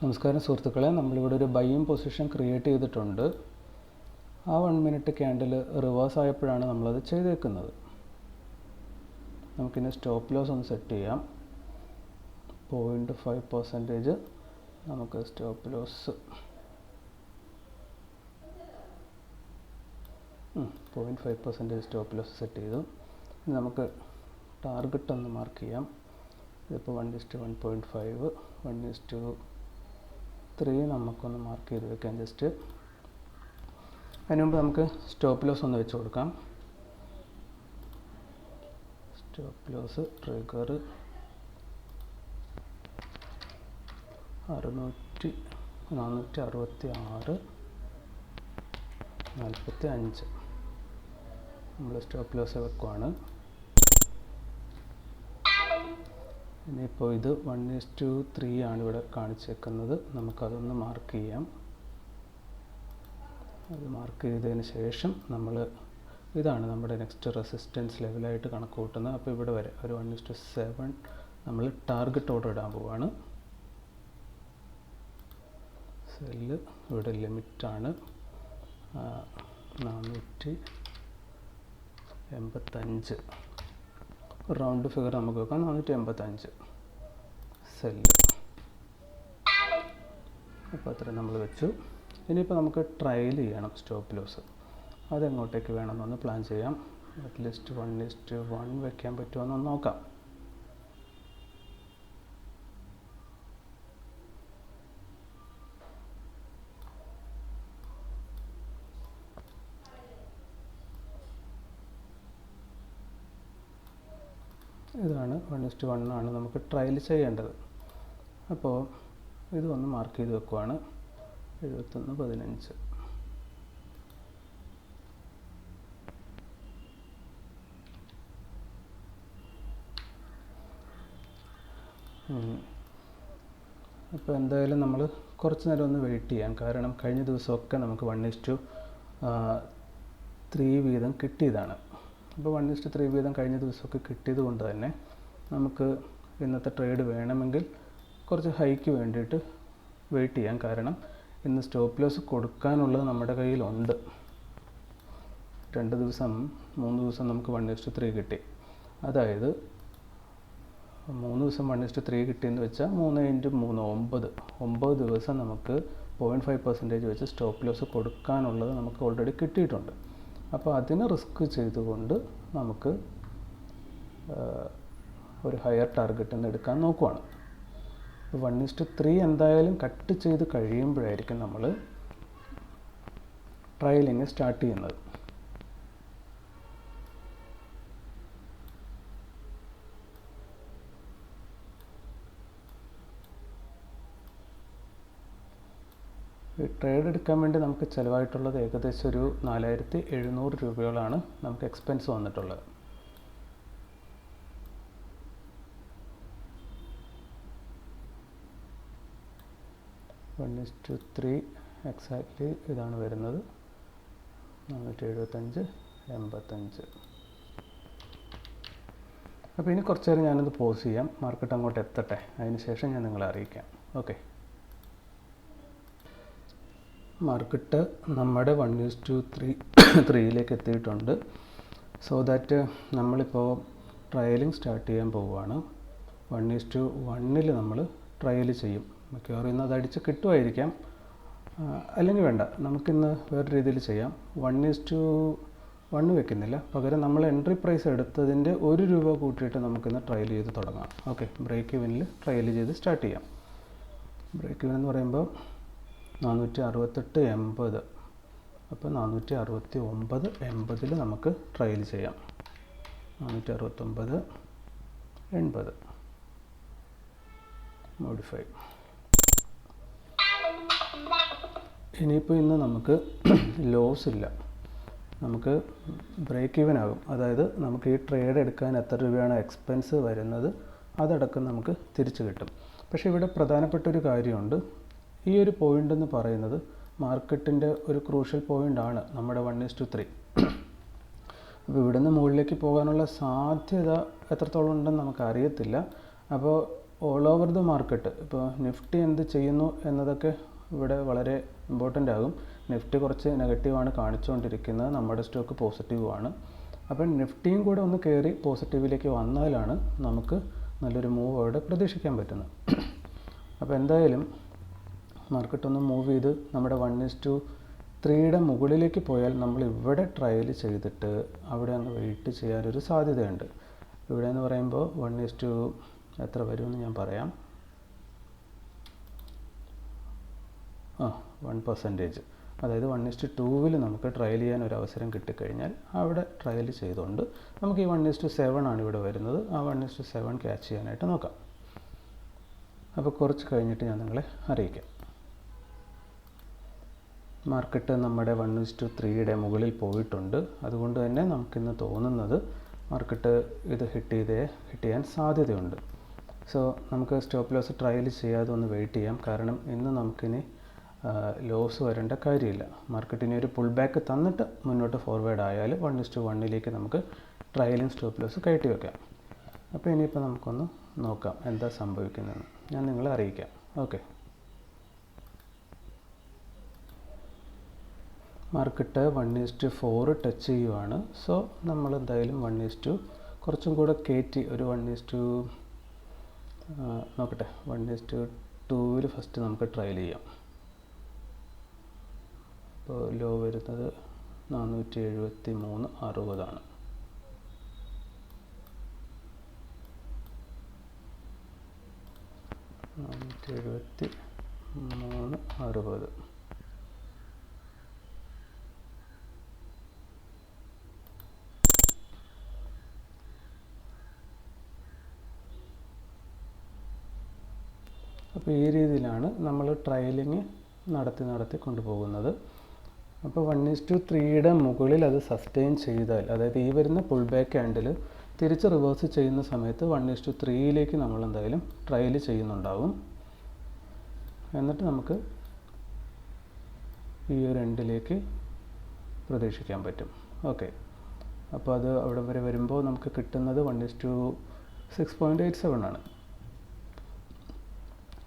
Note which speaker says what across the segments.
Speaker 1: നമസ്കാരം സുഹൃത്തുക്കളെ. നമ്മളിവിടെ ഒരു ബൈയും പൊസിഷൻ ക്രിയേറ്റ് ചെയ്തിട്ടുണ്ട്. ആ വൺ മിനിറ്റ് ക്യാൻഡിൽ റിവേഴ്സ് ആയപ്പോഴാണ് നമ്മളത് ചെയ്തേക്കുന്നത്. നമുക്കിനി സ്റ്റോപ്പ് ലോസ് ഒന്ന് സെറ്റ് ചെയ്യാം. പോയിന്റ് ഫൈവ് പെർസെന്റേജ് നമുക്ക് stop loss point five percentage stop loss set ചെയ്തു. നമുക്ക് ടാർഗറ്റ് ഒന്ന് മാർക്ക് ചെയ്യാം. ഇതിപ്പോൾ one is to one point five one is to three നമുക്കൊന്ന് മാർക്ക് ചെയ്ത് വെക്കാം. ജസ്റ്റ് അതിന് മുമ്പ് നമുക്ക് സ്റ്റോപ്പ് ലോസ് ഒന്ന് വെച്ച് കൊടുക്കാം. സ്റ്റോപ്പ് ലോസ് ട്രിഗർ അറുന്നൂറ്റി നാനൂറ്റി അറുപത്തി ആറ് നാൽപ്പത്തി അഞ്ച് നമ്മൾ സ്റ്റോപ്പ് ലോസ് വെക്കുവാണ്. ഇനിയിപ്പോൾ ഇത് വൺ ഇസ് ടു ത്രീ ആണ് ഇവിടെ കാണിച്ചേക്കുന്നത്. നമുക്കതൊന്ന് മാർക്ക് ചെയ്യാം. അത് മാർക്ക് ചെയ്തതിന് ശേഷം നമ്മൾ ഇതാണ് നമ്മുടെ നെക്സ്റ്റ് റെസിസ്റ്റൻസ് ലെവലായിട്ട് കണക്ക് കൂട്ടുന്നത് അപ്പോൾ ഇവിടെ വരെ ഒരു വൺ ഇസ് ടു സെവൻ നമ്മൾ ടാർഗറ്റ് ഓർഡർ ഇടാൻ പോവാണ്. സെല്ല് ഇവിടെ ലിമിറ്റാണ് നാനൂറ്റി എൺപത്തഞ്ച്. റൗണ്ട് ഫിഗർ നമുക്ക് വെക്കാം. നാനൂറ്റി എൺപത്തഞ്ച് സെല്ല് അപ്പോൾ അത്രയും നമ്മൾ വെച്ചു. ഇനിയിപ്പോൾ നമുക്ക് ട്രയൽ ചെയ്യണം സ്റ്റോപ്പ് ലോസ് അതെങ്ങോട്ടേക്ക് വേണമെന്നൊന്ന് പ്ലാൻ ചെയ്യാം. At least one is to one വെക്കാൻ പറ്റുമോ എന്നൊന്ന് നോക്കാം. ഇതാണ് വൺ ഇസ്റ്റ് വൺ ആണ് നമുക്ക് ട്രയൽ ചെയ്യേണ്ടത്. അപ്പോൾ ഇത് ഒന്ന് മാർക്ക് ചെയ്ത് വെക്കുവാണ്. എഴുപത്തൊന്ന് പതിനഞ്ച്. അപ്പോൾ എന്തായാലും നമ്മൾ കുറച്ച് നേരം ഒന്ന് വെയിറ്റ് ചെയ്യാം. കാരണം കഴിഞ്ഞ ദിവസമൊക്കെ നമുക്ക് വൺ ഇസ്റ്റു ത്രീ വീതം കിട്ടിയതാണ്. അപ്പോൾ വൺ ഇസ്റ്റ് ത്രീ വീതം കഴിഞ്ഞ ദിവസമൊക്കെ കിട്ടിയത് കൊണ്ട് തന്നെ നമുക്ക് ഇന്നത്തെ ട്രേഡ് വേണമെങ്കിൽ കുറച്ച് ഹൈക്ക് വേണ്ടിയിട്ട് വെയിറ്റ് ചെയ്യാം. കാരണം ഇന്ന് സ്റ്റോപ്പ് ലോസ് കൊടുക്കാനുള്ളത് നമ്മുടെ കയ്യിലുണ്ട്. രണ്ട് ദിവസം മൂന്ന് ദിവസം നമുക്ക് വൺ ഇസ്റ്റ് ത്രീ കിട്ടി. അതായത് മൂന്ന് ദിവസം വൺ ഇസ്റ്റ് ത്രീ കിട്ടിയെന്ന് വെച്ചാൽ മൂന്ന് ഇന്റു മൂന്ന് ഒമ്പത്. ഒമ്പത് ദിവസം നമുക്ക് പോയിന്റ് ഫൈവ് പെർസെന്റേജ് വെച്ച് സ്റ്റോപ്പ് ലോസ് കൊടുക്കാനുള്ളത് നമുക്ക് ഓൾറെഡി കിട്ടിയിട്ടുണ്ട്. അപ്പോൾ അതിന് റിസ്ക് ചെയ്തുകൊണ്ട് നമുക്ക് ഒരു ഹയർ ടാർഗറ്റിൽ എന്ന് എടുക്കാൻ നോക്കുവാണ്. വൺ ഇസ്റ്റ് ത്രീ എന്തായാലും കട്ട് ചെയ്ത് കഴിയുമ്പോഴായിരിക്കും നമ്മൾ ട്രയലിങ് സ്റ്റാർട്ട് ചെയ്യുന്നത്. ട്രേഡ് എടുക്കാൻ വേണ്ടി നമുക്ക് ചിലവായിട്ടുള്ളത് ഏകദേശം ഒരു നാലായിരത്തി എഴുന്നൂറ് രൂപയോളാണ് നമുക്ക് എക്സ്പെൻസ് വന്നിട്ടുള്ളത്. One is to three exactly ഇതാണ് വരുന്നത്. നാനൂറ്റി എഴുപത്തഞ്ച് എൺപത്തഞ്ച്. അപ്പോൾ ഇനി കുറച്ച് നേരം ഞാനത് പോസ് ചെയ്യാം. മാർക്കറ്റ് അങ്ങോട്ട് എത്തട്ടെ. അതിന് ശേഷം ഞാൻ നിങ്ങളെ അറിയിക്കാം. ഓക്കെ മാർക്കറ്റ് നമ്മുടെ വൺ യൂസ് ടു ത്രീ ത്രീയിലേക്ക് എത്തിയിട്ടുണ്ട്. സോ ദാറ്റ് നമ്മളിപ്പോൾ ട്രയലിംഗ് സ്റ്റാർട്ട് ചെയ്യാൻ പോവുകയാണ്. വൺ ഈസ് ടു വണ്ണിൽ നമ്മൾ ട്രയൽ ചെയ്യും. മിക്കവാറും ഇന്ന് അത് അടിച്ച് കിട്ടുമായിരിക്കാം. അല്ലെങ്കിൽ വേണ്ട. നമുക്കിന്ന് വേറെ രീതിയിൽ ചെയ്യാം. വൺ ഈസ് ടു വണ്ണ് വെക്കുന്നില്ല. പകരം നമ്മൾ എൻട്രി പ്രൈസ് എടുത്തതിന്റെ ഒരു രൂപ കൂട്ടിയിട്ട് നമുക്കിന്ന് ട്രയൽ ചെയ്ത് തുടങ്ങാം. ഓക്കെ ബ്രേക്ക് ഇവനിൽ ട്രയൽ ചെയ്ത് സ്റ്റാർട്ട് ചെയ്യാം. ബ്രേക്ക് ഇവൻ എന്ന് പറയുമ്പോൾ നാനൂറ്റി അറുപത്തെട്ട് എൺപത്. അപ്പോൾ നാനൂറ്റി അറുപത്തി ഒമ്പത് എൺപതിൽ നമുക്ക് ട്രയൽ ചെയ്യാം. നാനൂറ്റി അറുപത്തൊമ്പത് എൺപത്. മോഡിഫൈ ഇനിയിപ്പോൾ ഇന്ന് നമുക്ക് ലോസ് ഇല്ല. നമുക്ക് ബ്രേക്ക് ഈവൻ ആകും. അതായത് നമുക്ക് ഈ ട്രേഡ് എടുക്കാൻ എത്ര രൂപയാണ് എക്സ്പെൻസ് വരുന്നത് അതടക്കം നമുക്ക് തിരിച്ചു കിട്ടും. പക്ഷേ ഇവിടെ പ്രധാനപ്പെട്ട ഒരു കാര്യമുണ്ട്. ഈ ഒരു പോയിന്റ് എന്ന് പറയുന്നത് മാർക്കറ്റിന്റെ ഒരു ക്രൂഷ്യൽ പോയിന്റ് ആണ്. നമ്മുടെ വൺ ഇസ് ടു ത്രീ അപ്പോൾ ഇവിടുന്ന് മുകളിലേക്ക് പോകാനുള്ള സാധ്യത എത്രത്തോളം ഉണ്ടെന്ന് നമുക്കറിയത്തില്ല. അപ്പോൾ ഓൾ ഓവർ ദ മാർക്കറ്റ് ഇപ്പോൾ നിഫ്റ്റി എന്ത് ചെയ്യുന്നു എന്നതൊക്കെ ഇവിടെ വളരെ ഇമ്പോർട്ടന്റ് ആകും. നിഫ്റ്റി കുറച്ച് നെഗറ്റീവാണ് കാണിച്ചുകൊണ്ടിരിക്കുന്നത്. നമ്മുടെ സ്റ്റോക്ക് പോസിറ്റീവാണ് അപ്പം നിഫ്റ്റിയും കൂടെ ഒന്ന് കയറി പോസിറ്റീവിലേക്ക് വന്നാലാണ് നമുക്ക് നല്ലൊരു മൂവ് അവിടെ പ്രതീക്ഷിക്കാൻ പറ്റുന്നത്. അപ്പോൾ എന്തായാലും മാർക്കറ്റ് ഒന്ന് മൂവ് ചെയ്ത് നമ്മുടെ വൺ ഇസ് ടു ത്രീയുടെ മുകളിലേക്ക് പോയാൽ നമ്മൾ ഇവിടെ ട്രയൽ ചെയ്തിട്ട് അവിടെ അങ്ങ് വെയിറ്റ് ചെയ്യാനൊരു സാധ്യതയുണ്ട്. ഇവിടെ എന്ന് പറയുമ്പോൾ വൺ ഇസ് ടു എത്ര വരുമെന്ന് ഞാൻ പറയാം. ആ വൺ പെർസെന്റേജ് അതായത് വൺ ഇസ്റ്റ് ടൂവിൽ നമുക്ക് ട്രയൽ ചെയ്യാൻ ഒരു അവസരം കിട്ടിക്കഴിഞ്ഞാൽ അവിടെ ട്രയൽ ചെയ്തുകൊണ്ട് നമുക്ക് ഈ വൺ ഇസ്റ്റ് സെവൻ ആണ് ഇവിടെ വരുന്നത്. ആ വൺ ഇസ്റ്റ് സെവൻ ക്യാച്ച് ചെയ്യാനായിട്ട് നോക്കാം. അപ്പോൾ കുറച്ച് കഴിഞ്ഞിട്ട് ഞാൻ നിങ്ങളെ അറിയിക്കാം. മാർക്കറ്റ് നമ്മുടെ വൺ ഇസ്റ്റു ത്രീയുടെ മുകളിൽ പോയിട്ടുണ്ട്. അതുകൊണ്ട് തന്നെ നമുക്കിന്ന് തോന്നുന്നത് മാർക്കറ്റ് ഇത് ഹിറ്റ് ചെയ്തേ ഹിറ്റ് ചെയ്യാൻ സാധ്യതയുണ്ട്. സോ നമുക്ക് സ്റ്റോപ്പ് ലോസ് ട്രയൽ ചെയ്യാതെ ഒന്ന് വെയിറ്റ് ചെയ്യാം. കാരണം ഇന്ന് നമുക്കിനി ലോസ് വരേണ്ട കാര്യമില്ല. മാർക്കറ്റിന് ഒരു പുൾ ബാക്ക് തന്നിട്ട് മുന്നോട്ട് ഫോർവേഡ് ആയാൽ വൺ ഇസ്റ്റു വണ്ണിലേക്ക് നമുക്ക് ട്രയലും സ്റ്റോപ്പ് ലോസ് കയറ്റി വെക്കാം. അപ്പോൾ ഇനിയിപ്പോൾ നമുക്കൊന്ന് നോക്കാം എന്താ സംഭവിക്കുന്നതെന്ന്. ഞാൻ നിങ്ങളെ അറിയിക്കാം. Okay market one is to four touch ചെയ്യുവാണ്. സോ നമ്മൾ എന്തായാലും വൺ ഈസ്റ്റ് കുറച്ചും കൂടെ കയറ്റി ഒരു വൺ ഈസ്റ്റ് നോക്കട്ടെ. വൺ ഈസ്റ്റ് ടൂവിൽ ഫസ്റ്റ് നമുക്ക് ട്രയൽ ചെയ്യാം. ഇപ്പോൾ ലോ വരുന്നത് നാനൂറ്റി എഴുപത്തി മൂന്ന് അറുപതാണ്. നാനൂറ്റി എഴുപത്തി മൂന്ന് അറുപത്. അപ്പോൾ ഈ രീതിയിലാണ് നമ്മൾ ട്രയലിങ് നടത്തി നടത്തി കൊണ്ടുപോകുന്നത്. അപ്പോൾ വൺ ഈസ് ടു ത്രീയുടെ മുകളിൽ അത് സസ്റ്റെയിൻ ചെയ്താൽ അതായത് ഈ വരുന്ന പുൾ ബാക്ക് ഹാൻഡിൽ തിരിച്ച് റിവേഴ്സ് ചെയ്യുന്ന സമയത്ത് വൺ ഈസ് ടു ത്രീയിലേക്ക് നമ്മൾ എന്തായാലും ട്രയൽ ചെയ്യുന്നുണ്ടാവും. എന്നിട്ട് നമുക്ക് ഈ ഒരു എൻഡിലേക്ക് പ്രതീക്ഷിക്കാൻ പറ്റും. ഓക്കെ അപ്പോൾ അത് അവിടെ വരെ വരുമ്പോൾ നമുക്ക് കിട്ടുന്നത് one is to six point eight seven ആണ്.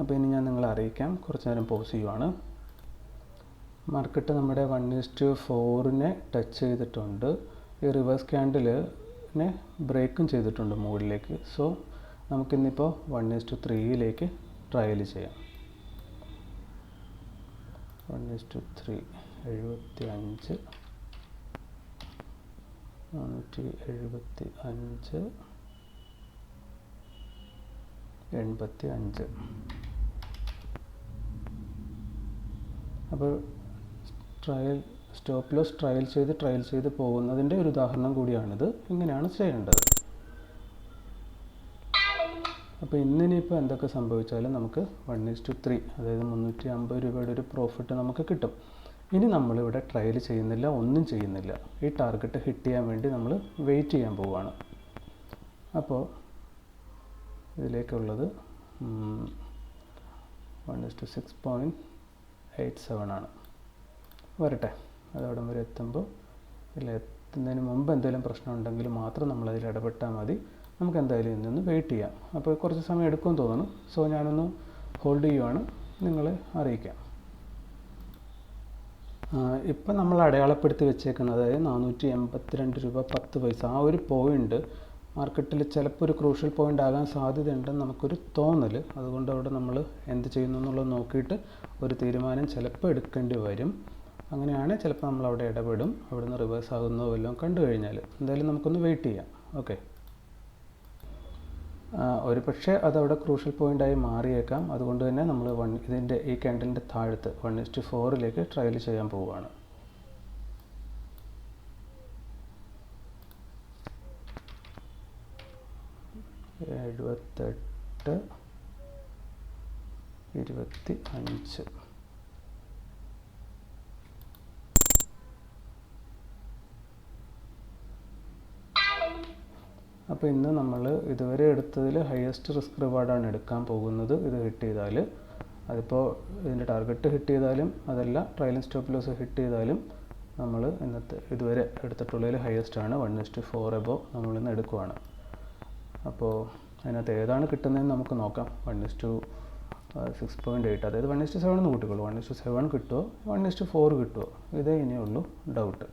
Speaker 1: അപ്പോൾ ഇനി ഞാൻ നിങ്ങളെ അറിയിക്കാം. കുറച്ച് നേരം പോസ് ചെയ്യുവാണ്. മാർക്കറ്റ് നമ്മുടെ വൺ ഈസ്റ്റ് ഫോറിനെ ടച്ച് ചെയ്തിട്ടുണ്ട്. ഈ റിവേഴ്സ് ക്യാൻഡിലിനെ ബ്രേക്കും ചെയ്തിട്ടുണ്ട് മുകളിലേക്ക്. സോ നമുക്കിന്നിപ്പോൾ വൺ ഈസ്റ്റ് ത്രീയിലേക്ക് ട്രയൽ ചെയ്യാം വൺ ഈസ്റ്റ് ത്രീ എഴുപത്തി അഞ്ച് നാനൂറ്റി എഴുപത്തി അഞ്ച് എൺപത്തി അഞ്ച് അപ്പോൾ ട്രയൽ സ്റ്റോപ്പ് ലോസ് ട്രയൽ ചെയ്ത് ട്രയൽ ചെയ്ത് പോകുന്നതിന്റെ ഒരു ഉദാഹരണം കൂടിയാണിത്. ഇങ്ങനെയാണ് ചെയ്യേണ്ടത്. അപ്പോൾ ഇന്നിനിപ്പോൾ എന്തൊക്കെ സംഭവിച്ചാലും നമുക്ക് വൺ ഇസ് ടു ത്രീ അതായത് മുന്നൂറ്റി അമ്പത് രൂപയുടെ ഒരു പ്രോഫിറ്റ് നമുക്ക് കിട്ടും. ഇനി നമ്മളിവിടെ ട്രയൽ ചെയ്യുന്നില്ല ഒന്നും ചെയ്യുന്നില്ല. ഈ ടാർഗറ്റ് ഹിറ്റ് ചെയ്യാൻ വേണ്ടി നമ്മൾ വെയിറ്റ് ചെയ്യാൻ പോവുകയാണ്. അപ്പോൾ ഇതിലേക്കുള്ളത് one is to six point eight seven ആണ്. വരട്ടെ. അത് അവിടം വരെ എത്തുമ്പോൾ ഇല്ല എത്തുന്നതിന് മുമ്പ് എന്തെങ്കിലും പ്രശ്നം ഉണ്ടെങ്കിൽ മാത്രം നമ്മളതിൽ ഇടപെട്ടാൽ മതി. നമുക്ക് എന്തായാലും ഇന്നൊന്ന് വെയിറ്റ് ചെയ്യാം. അപ്പോൾ കുറച്ച് സമയം എടുക്കുമെന്ന് തോന്നുന്നു. സോ ഞാനൊന്ന് ഹോൾഡ് ചെയ്യുവാണ്. നിങ്ങളെ അറിയിക്കാം. ഇപ്പം നമ്മൾ അടയാളപ്പെടുത്തി വെച്ചേക്കുന്നത് അതായത് നാനൂറ്റി എൺപത്തിരണ്ട് രൂപ പത്ത് പൈസ. ആ ഒരു പോയിന്റ് മാർക്കറ്റിൽ ചിലപ്പോൾ ഒരു ക്രൂഷ്യൽ പോയിന്റ് ആകാൻ സാധ്യതയുണ്ടെന്ന് നമുക്കൊരു തോന്നൽ. അതുകൊണ്ട് അവിടെ നമ്മൾ എന്ത് ചെയ്യുന്നു എന്നുള്ളത് നോക്കിയിട്ട് ഒരു തീരുമാനം ചിലപ്പോൾ എടുക്കേണ്ടി വരും. അങ്ങനെയാണ് ചിലപ്പോൾ നമ്മൾ അവിടെ ഇടപെടും. അവിടെ നിന്ന് റിവേഴ്സ് ആകുന്നോ വല്ലതും കണ്ടു കഴിഞ്ഞാൽ. എന്തായാലും നമുക്കൊന്ന് വെയിറ്റ് ചെയ്യാം. ഓക്കെ ഒരു പക്ഷേ അതവിടെ ക്രൂഷ്യൽ പോയിന്റായി മാറിയേക്കാം. അതുകൊണ്ട് തന്നെ നമ്മൾ വൺ ഇതിന്റെ ഈ ക്യാൻഡലിന്റെ താഴത്ത് വൺ ഇസ്റ്റ് ഫോറിലേക്ക് ട്രയൽ ചെയ്യാൻ പോവുകയാണ്. എഴുപത്തെട്ട് ഇരുപത്തി അഞ്ച് അപ്പോൾ ഇന്ന് നമ്മൾ ഇതുവരെ എടുത്തതിൽ ഹയസ്റ്റ് റിസ്ക് റിവാർഡാണ് എടുക്കാൻ പോകുന്നത്. ഇത് ഹിറ്റ് ചെയ്താൽ അതിപ്പോൾ ഇതിന്റെ ടാർഗറ്റ് ഹിറ്റ് ചെയ്താലും അതല്ല ട്രയൽ സ്റ്റോപ്പ് ലോസ് ഹിറ്റ് ചെയ്താലും നമ്മൾ ഇന്നത്തെ ഇതുവരെ എടുത്തിട്ടുള്ളതിൽ ഹയസ്റ്റ് ആണ്. One is to four above നമ്മളിന്ന് എടുക്കുവാണ്. അപ്പോൾ അതിനകത്ത് ഏതാണ് കിട്ടുന്നതെന്ന് നമുക്ക് നോക്കാം. One is to six point eight അതായത് വൺ ഇസ് ടു സെവൻ എന്ന് കൂട്ടിക്കോളൂ. വൺ ഇസ് ടു സെവൻ കിട്ടുമോ വൺ ഇസ് ടു ഫോർ കിട്ടുമോ ഇതേ ഇനിയുള്ളൂ ഡൗട്ട്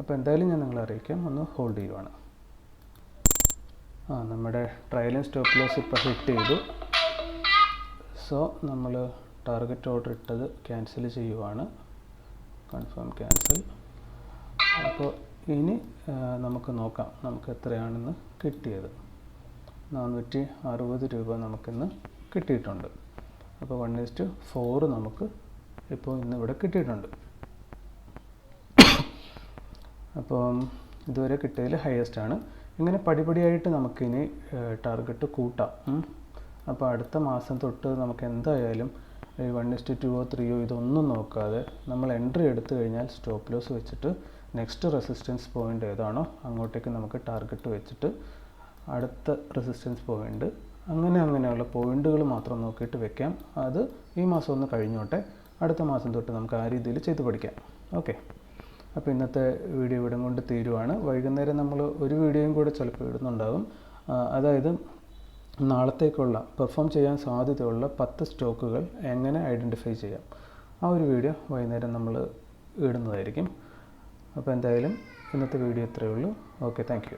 Speaker 1: അപ്പോൾ എന്തായാലും ഞാൻ നിങ്ങളെ അറിയിക്കാം. ഒന്ന് ഹോൾഡ് ചെയ്യുവാണ്. ആ നമ്മുടെ ട്രയലും സ്റ്റോപ്പ് ലോസ് ഇപ്പോൾ ഹിറ്റ് ചെയ്തു. സോ നമ്മൾ ടാർഗറ്റ് ഓർഡർ ഇട്ടത് ക്യാൻസൽ ചെയ്യുവാണ്. കൺഫേം ക്യാൻസൽ അപ്പോൾ ഇനി നമുക്ക് നോക്കാം. നമുക്ക് എത്രയാണെന്ന് കിട്ടിയത്. നാനൂറ്റി അറുപത് രൂപ നമുക്കിന്ന് കിട്ടിയിട്ടുണ്ട്. അപ്പോൾ വൺ ഇസ്റ്റ് ഫോറ് നമുക്ക് ഇപ്പോൾ ഇന്ന് ഇവിടെ കിട്ടിയിട്ടുണ്ട്. അപ്പോൾ ഇതുവരെ കിട്ടിയതിൽ ഹയസ്റ്റ് ആണ്. ഇങ്ങനെ പടിപടിയായിട്ട് നമുക്കിനി ടാർഗറ്റ് കൂട്ടാം. അപ്പോൾ അടുത്ത മാസം തൊട്ട് നമുക്ക് എന്തായാലും വൺ ഇസ്റ്റ് ടുവോ ത്രീയോ ഇതൊന്നും നോക്കാതെ നമ്മൾ എൻട്രി എടുത്തു കഴിഞ്ഞാൽ സ്റ്റോപ്പ് ലോസ് വെച്ചിട്ട് നെക്സ്റ്റ് റെസിസ്റ്റൻസ് പോയിന്റ് ഏതാണോ അങ്ങോട്ടേക്ക് നമുക്ക് ടാർഗറ്റ് വെച്ചിട്ട് അടുത്ത റെസിസ്റ്റൻസ് പോയിന്റ് അങ്ങനെ അങ്ങനെയുള്ള പോയിന്റുകൾ മാത്രം നോക്കിയിട്ട് വെക്കാം. അത് ഈ മാസം ഒന്ന് കഴിഞ്ഞോട്ടെ അടുത്ത മാസം തൊട്ട് നമുക്ക് ആ രീതിയിൽ ചെയ്ത് പഠിക്കാം. ഓക്കെ അപ്പോൾ ഇന്നത്തെ വീഡിയോ ഇവിടം കൊണ്ട് തീരുവാണ്. വൈകുന്നേരം നമ്മൾ ഒരു വീഡിയോയും കൂടെ ചിലപ്പോൾ ഇടുന്നുണ്ടാകും അതായത് നാളത്തേക്കുള്ള പെർഫോം ചെയ്യാൻ സാധ്യതയുള്ള പത്ത് സ്റ്റോക്കുകൾ എങ്ങനെ ഐഡന്റിഫൈ ചെയ്യാം? ആ ഒരു വീഡിയോ വൈകുന്നേരം നമ്മൾ ഇടുന്നതായിരിക്കും. അപ്പോൾ എന്തായാലും ഇന്നത്തെ വീഡിയോ ഇത്രയേ ഉള്ളൂ. Okay thank